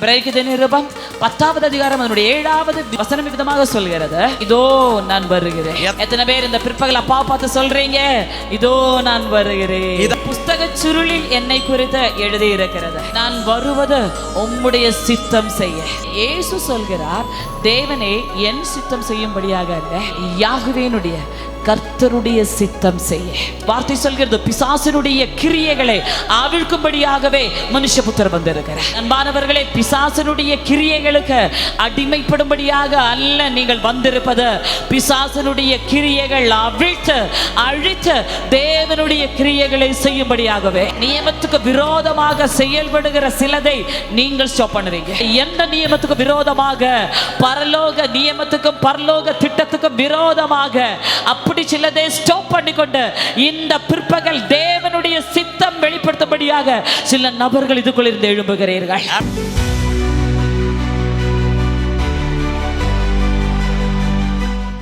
பிறகு நிருபம். பத்தாவது அதிகாரம் அதனுடைய ஏழாவது வசனம் விதமாக சொல்கிறது. இதோ நான் வருகிறேன். எத்தனை பேர் இந்த பிற்பகல் அப்பா பார்த்து சொல்றீங்க? இதோ நான் வருகிறேன். இத- புஸ்தக சுருளில் என்னை குறித்து எழுதி இருக்கிறது நான் வருவது உம்முடைய சித்தம் செய்ய. இயேசு சொல்கிறார் தேவனே என் சித்தம் செய்யும்படியாக அல்ல யாகுவேனுடைய கர்த்தருடைய சித்தம் செய்ய. வார்த்தை சொல்கிறது பிசாசனுடைய கிரியைகளை அவிழ்க்கும்படியாகவே மனுஷபுத்தர் வந்திருக்கிறார். அன்பானவர்களே பிசாசனுடைய கிரியைகளுக்கு அடிமைப்படும்படியாக அல்ல நீங்கள் வந்திருப்பது. பிசாசனுடைய கிரியைகள் அவிழ்த்து அழித்து தேவனுடைய கிரியைகளை செய்யும்படியாகவே. நியமத்துக்கு விரோதமாக செயல்படுகிற சிலதை நீங்கள் ஸ்டாப் பண்ணுவீங்க எந்த நியமத்துக்கு விரோதமாக? பரலோக நியமத்துக்கும் பரலோக திட்டத்துக்கும் விரோதமாக அப்படி சிலதை ஸ்டாப் பண்ணிக்கொண்டு இந்த பிற்பகல் தேவனுடைய சித்தம் வெளிப்படுத்தும்படியாக சில நபர்கள் இதுக்குள்ளிருந்து எழும்புகிறீர்கள்.